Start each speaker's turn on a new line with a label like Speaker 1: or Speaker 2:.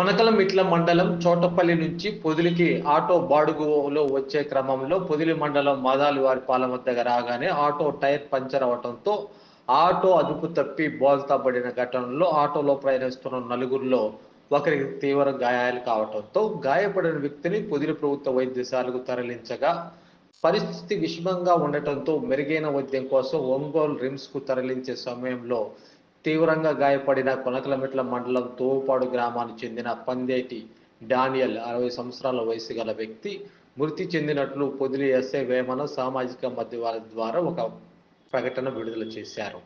Speaker 1: కొనకలమిట్ల మండలం చోటపల్లి నుంచి పొదిలికి ఆటో బాడుగులో వచ్చే క్రమంలో పొదిలి మండలం మాదాలివారి పాలెం దగ్గర రాగానే ఆటో టైర్ పంచర్ అవడంతో ఆటో అదుపు తప్పి బోల్తాబడిన ఘటనలో ఆటోలో ప్రయాణిస్తున్న నలుగురిలో ఒకరికి తీవ్ర గాయాలు కావడంతో గాయపడిన వ్యక్తిని పొదిలి ప్రభుత్వ వైద్యశాలకు తరలించగా పరిస్థితి విషమంగా ఉండటంతో మెరుగైన వైద్యం కోసం ఒంగోలు రిమ్స్కు తరలించే సమయంలో తీవ్రంగా గాయపడిన కొనకలమెట్ల మండలం తోపాడు గ్రామానికి చెందిన పందేటి డానియల్ అరవై సంవత్సరాల వయసు గల వ్యక్తి మృతి చెందినట్లు పొదిలి ఎస్ఐ వేమన సామాజిక మధ్యవాల ద్వారా ఒక ప్రకటన విడుదల చేశారు.